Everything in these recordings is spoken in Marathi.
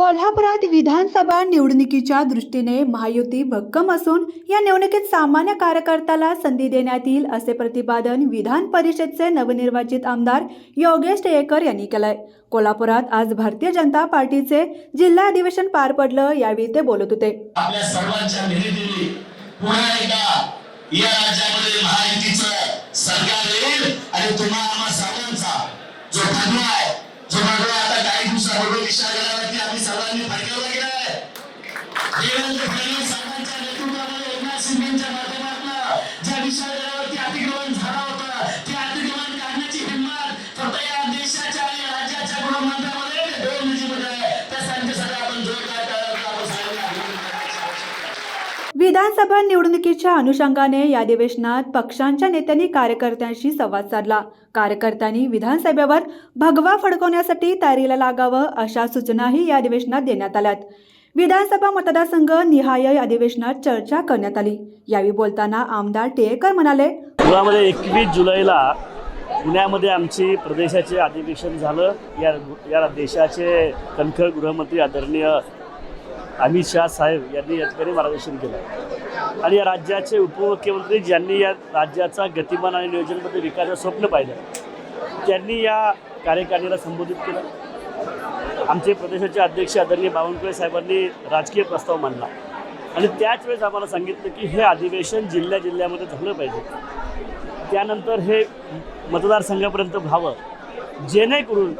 कोल्हापुरात विधानसभा निवडणुकीच्या दृष्टीने महायुती भक्कम असून या निवडणुकीत सामान्य कार्यकर्त्याला संधी देण्यात येईल असे प्रतिपादन विधान परिषदचे नवनिर्वाचित आमदार योगेश टेकर यांनी केलंय. कोल्हापुरात आज भारतीय जनता पार्टीचे जिल्हा अधिवेशन पार पडलं यावेळी ते बोलत होते. आपल्या सर्वांच्या पुन्हा एकदा या राज्यामध्ये महायुतीचं सरकार येईल आणि तुम्हाला सर्वांचा जो. आहे विधानसभा निवडणुकीच्या अनुषंगाने या अधिवेशनात पक्षांच्या नेत्यांनी कार्यकर्त्यांशी संवाद साधला. कार्यकर्त्यांनी विधानसभेवर भगवा फडकवण्यासाठी तयारीला लागावं अशा सूचनाही या अधिवेशनात देण्यात आल्यात. विधानसभा मतदारसंघ निहाय या अधिवेशनात चर्चा करण्यात आली. यावेळी बोलताना आमदार टेकर म्हणाले पुण्यामध्ये एकवीस जुलैला पुण्यामध्ये आमची प्रदेशाचे अधिवेशन झालं. या या देशाचे कणखर गृहमंत्री आदरणीय अमित शहा साहेब यांनी या ठिकाणी मार्गदर्शन केलं. आणि या राज्याचे उपमुख्यमंत्री ज्यांनी या राज्याचा गतिमान आणि नियोजनबद्ध विकासाचं स्वप्न पाहिलं त्यांनी या कार्यकारिणीला संबोधित केलं. आमचे प्रदेशाचे अध्यक्ष आदरणीय बावनकुळे साहेबांनी राजकीय प्रस्ताव मांडला. आणि त्याच वेळेस आम्हाला सांगितलं की हे अधिवेशन जिल्ह्या जिल्ह्यामध्ये झालं पाहिजे. त्यानंतर हे मतदारसंघापर्यंत व्हावं. जेणेकरून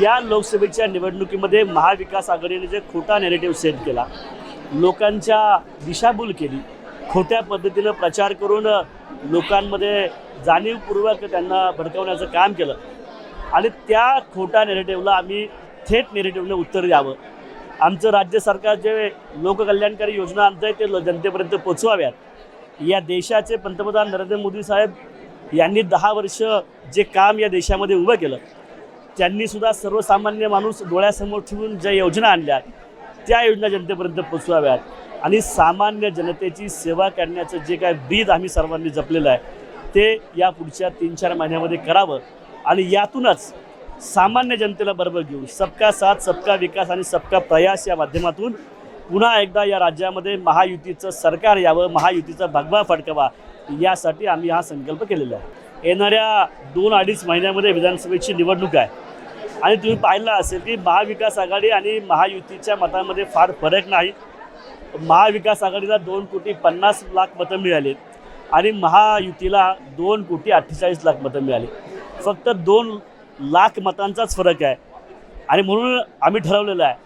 या लोकसभेच्या निवडणुकीमध्ये महाविकास आघाडीने जे खोटा नेरेटिव्ह सेट केला लोकांच्या दिशाभूल केली खोट्या पद्धतीनं प्रचार करून लोकांमध्ये जाणीवपूर्वक त्यांना भडकवण्याचं काम केलं. आणि त्या खोटा नेरेटिव्हला आम्ही थेट नेरेटिव्हने उत्तर द्यावं. आमचं राज्य सरकार जे लोककल्याणकारी योजना आणत आहे ते जनतेपर्यंत पोचवाव्यात. या देशाचे पंतप्रधान नरेंद्र मोदी साहेब यांनी दहा वर्ष जे काम या देशामध्ये उभं केलं त्यांनीसुद्धा सर्वसामान्य माणूस डोळ्यासमोर ठेवून ज्या योजना आणल्या त्या योजना जनतेपर्यंत पोचवाव्यात आणि सामान्य जनतेची सेवा करण्याचं जे काय ब्रीद आम्ही सर्वांनी जपलेलं आहे ते या पुढच्या तीन चार महिन्यामध्ये करावं. आणि यातूनच सामान्य जनतेला बरोबर घेऊन सबका साथ सबका विकास आणि सबका प्रयास या माध्यमातून पुन्हा एकदा या राज्यामध्ये महायुतीचं सरकार यावं महायुतीचा भगवा फडकवा. यासाठी आम्ही हा संकल्प केलेला आहे. येणाऱ्या दोन अडीच महिन्यामध्ये विधानसभेची निवडणूक आहे. आणि तुम्ही पाहिलं असेल की महाविकास आघाडी आणि महायुतीच्या मतामध्ये फार फरक नाही. महाविकास आघाडीला दोन कोटी पन्नास लाख मतं मिळाली आणि महायुतीला दोन कोटी अठ्ठेचाळीस लाख मतं मिळाली फक्त दोन लाख मतांचाच फरक आहे. आणि म्हणून आम्ही ठरवलेलं आहे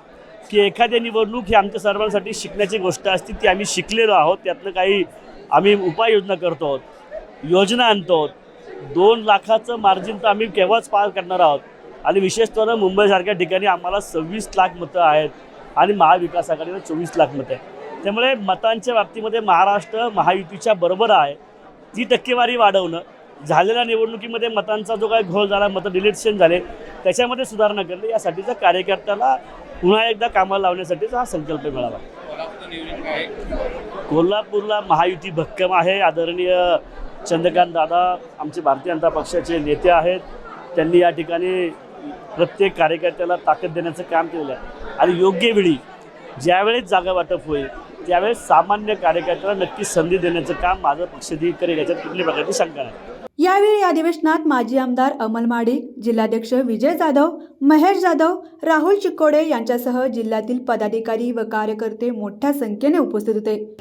की एखादी निवडणूक ही आमच्या सर्वांसाठी शिकण्याची गोष्ट असते ती आम्ही शिकलेलो आहोत. त्यातलं काही आम्ही उपाययोजना करतो आहोत योजना आणतो आहोत दोन लाखाचं मार्जिन तर आम्ही केव्हाच पार करणार आहोत. आणि विशेषतः मुंबईसारख्या ठिकाणी आम्हाला सव्वीस लाख मतं आहेत आणि महाविकास आघाडीला चोवीस लाख मतं आहेत. त्यामुळे मतांच्या बाबतीमध्ये महाराष्ट्र महायुतीच्या बरोबर आहे. ती टक्केवारी वाढवणं झालेल्या निवडणुकीमध्ये मतांचा जो काय घोळ झाला मतं डिलेक्शन झाले त्याच्यामध्ये सुधारणा करणे यासाठीचा कार्यकर्त्याला पुन्हा एकदा कामाला लावण्यासाठीचा हा संकल्प मिळावा. कोल्हापूरला महायुती भक्कम आहे. आदरणीय चंद्रकांत दादा आमचे भारतीय जनता पक्षाचे नेते आहेत. त्यांनी या ठिकाणी प्रत्येक कार्यकर्त्याला ताकद देण्याचं काम केलेलं आहे. आणि योग्य वेळी ज्यावेळेस जागा वाटप होईल त्यावेळेस सामान्य कार्यकर्त्याला नक्की संधी देण्याचं काम माझं पक्ष करेल याच्यात कुठल्या प्रकारची शंका नाही. यावेळी या अधिवेशनात माजी आमदार अमल माडिक जिल्हाध्यक्ष विजय जाधव महेश जाधव राहुल चिक्कोडे यांच्यासह जिल्ह्यातील पदाधिकारी व कार्यकर्ते मोठ्या संख्येने उपस्थित होते.